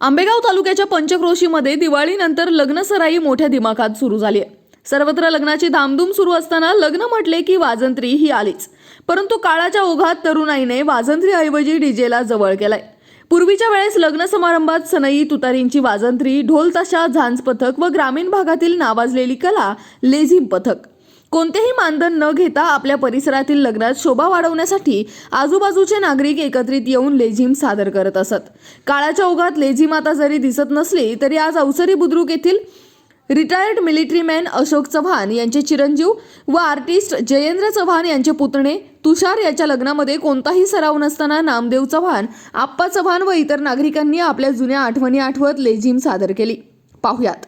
आंबेगाव तालुक्याच्या पंचक्रोशीमध्ये दिवाळीनंतर लग्नसराई मोठ्या दिमाखात सुरू झाली आहे. सर्वत्र लग्नाची धामधूम सुरू असताना लग्न म्हटले की वाजंत्री ही आलीच. परंतु काळाच्या ओघात तरुणाईने वाजंत्रीऐवजी डीजेला जवळ केलाय. पूर्वीच्या वेळेस लग्न समारंभात सनई तुतारींची वाजंत्री ढोल ताशा झांज पथक व ग्रामीण भागातील नावाजलेली कला लेझिम पथक. कोणतेही मानधन न घेता आपल्या परिसरातील लग्नात शोभा वाढवण्यासाठी आजूबाजूचे नागरिक एकत्रित येऊन लेझिम सादर करत असत. काळाच्या ओघात लेझिम आता जरी दिसत नसली तरी आज अवसरी बुद्रुक येथील retired military man Ashok Chavan यांचे चिरंजीव व आर्टिस्ट जयेंद्र चव्हाण यांचे पुतणे तुषार याच्या लग्नामध्ये कोणताही सराव नसताना नामदेव चव्हाण आप्पा चव्हाण व इतर नागरिकांनी आपल्या जुन्या आठवणी आठवत लेझिम सादर केली. पाहुयात.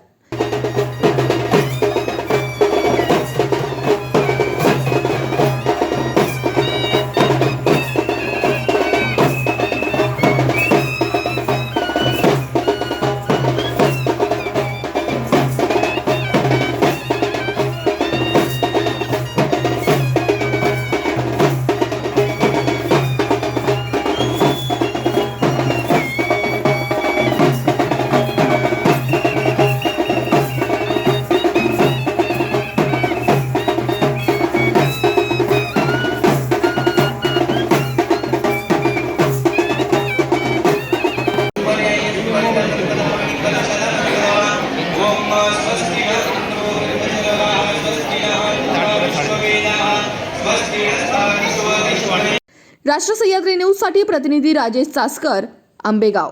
राष्ट्र सह्याद्री न्यूजसाठी प्रतिनिधी राजेश चासकर आंबेगाव.